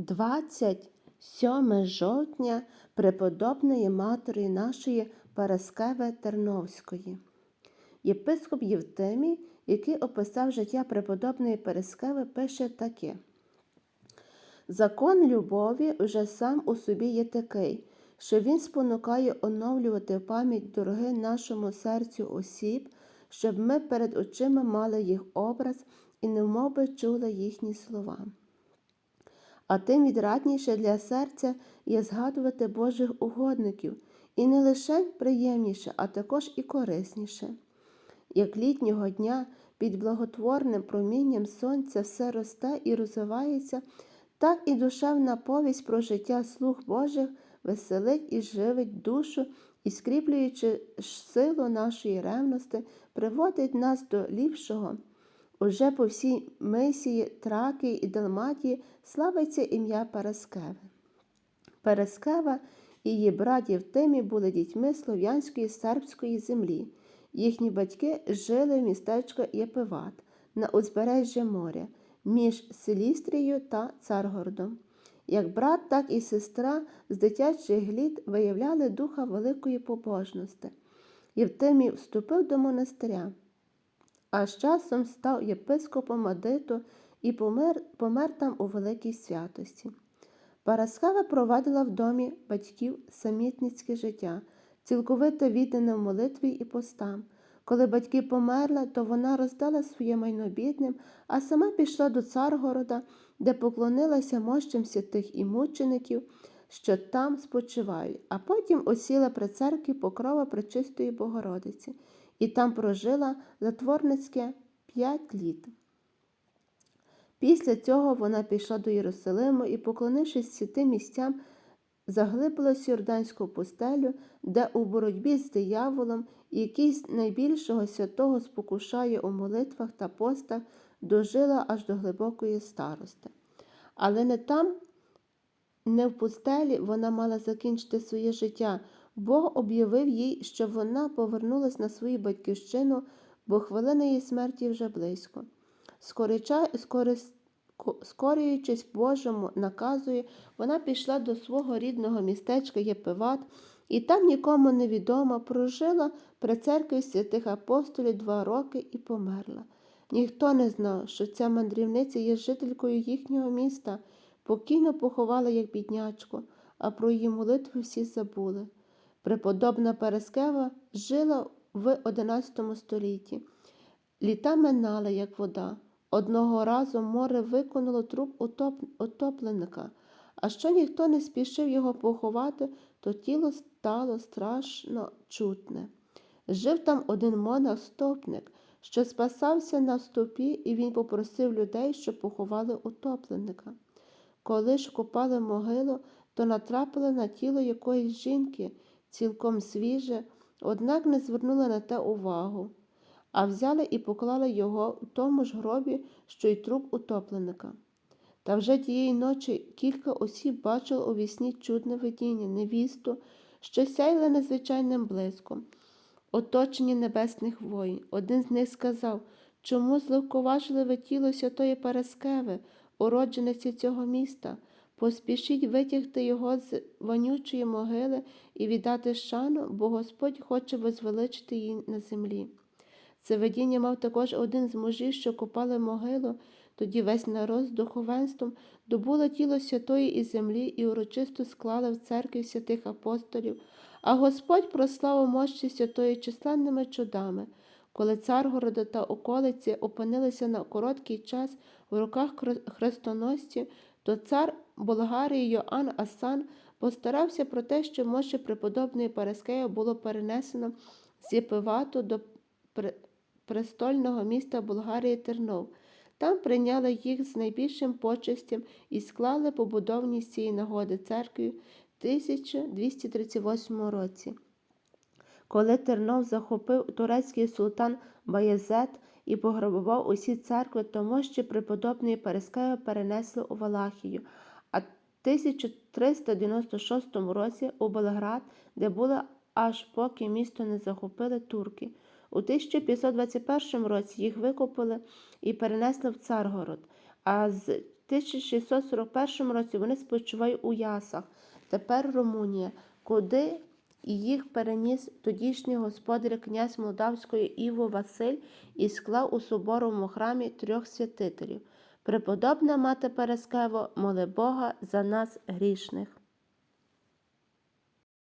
27 жовтня преподобної матері нашої Параскеви Терновської. Єпископ Євтимій, який описав життя преподобної Параскеви, пише таке. Закон любові вже сам у собі є такий, що він спонукає оновлювати пам'ять дороги нашому серцю осіб, щоб ми перед очима мали їх образ і немовби чули їхні слова. А тим відрадніше для серця є згадувати Божих угодників, і не лише приємніше, а також і корисніше. Як літнього дня під благотворним промінням сонця все росте і розвивається, так і душевна повість про життя слуг Божих веселить і живить душу і, скріплюючи силу нашої ревності, приводить нас до ліпшого. Уже по всій Мисії, Тракії і Далматії славиться ім'я Параскеви. Параскева і її брат Євтимій були дітьми слов'янської сербської землі. Їхні батьки жили в містечку Єпиват на узбережжі моря між Селістрією та Царгородом. Як брат, так і сестра з дитячих гліт виявляли духа великої побожності. Євтимій вступив до монастиря, а з часом став єпископом Адиту і помер, помер там у великій святості. Параскава провадила в домі батьків самітницьке життя, цілковито віддане в молитві і постам. Коли батьки померли, то вона роздала своє майно бідним, а сама пішла до Царгорода, де поклонилася мощам святих і мучеників, що там спочивають, а потім осіла при церкві покрова Пречистої Богородиці, і там прожила затворницьке п'ять літ. Після цього вона пішла до Єрусалиму і, поклонившись святим місцям, заглибилась в Йорданську пустелю, де у боротьбі з дияволом, який з найбільшого святого спокушає у молитвах та постах, дожила аж до глибокої старости. Але не там, не в пустелі вона мала закінчити своє життя. Бог об'явив їй, що вона повернулась на свою батьківщину, бо хвилина її смерті вже близько. Скорюючись Божому наказу, вона пішла до свого рідного містечка Єпиват і там нікому невідомо прожила при церкві святих апостолів два роки і померла. Ніхто не знав, що ця мандрівниця є жителькою їхнього міста, покійно поховала як біднячку, а про її молитви всі забули. Преподобна Параскева жила в XI столітті. Літа минали, як вода. Одного разу море виконало труп утоп... утопленика, а що ніхто не спішив його поховати, то тіло стало страшно чутне. Жив там один монах-стопник, що спасався на стопі, і він попросив людей, щоб поховали утопленика. Коли ж копали могилу, то натрапили на тіло якоїсь жінки, цілком свіже, однак не звернули на те увагу а взяли і поклали його у тому ж гробі, що й труп утопленика. Та вже тієї ночі кілька осіб бачило у вісні чудне видіння, невісту, що сяйла незвичайним блиском, оточені небесних воїн. Один з них сказав, чому зловковажливе тіло святої Параскеви, уроджениці цього міста. Поспішіть витягти його з вонючої могили і віддати шану, бо Господь хоче возвеличити її на землі. Це видіння мав також один з мужів, що копали могилу, тоді весь народ з духовенством добуло тіло святої із землі і урочисто склали в церкві святих апостолів, а Господь прославив мощі святої численними чудами. Коли Царгорода та околиці опинилися на короткий час в руках хрестоносців, то цар Болгарії Йоанн Асан постарався про те, що мощі преподобної Параскея було перенесено з Єпивату до престольного міста Болгарії Тернов. Там прийняли їх з найбільшим почестям і склали побудовні з цієї нагоди церкві в 1238 році. Коли Тернов захопив турецький султан Баязет і пограбував усі церкви, то мощі преподобної Параскеви перенесли у Валахію, а в 1396 році у Белград, де були аж поки місто не захопили турки. У 1521 році їх викупили і перенесли в Царгород, а з 1641 році вони спочивають у Ясах, тепер Румунія, куди їх переніс тодішній господар князь Молдавської Іво Василь і склав у соборовому храмі трьох святителів. Преподобна мати Перескево, моли Бога за нас грішних.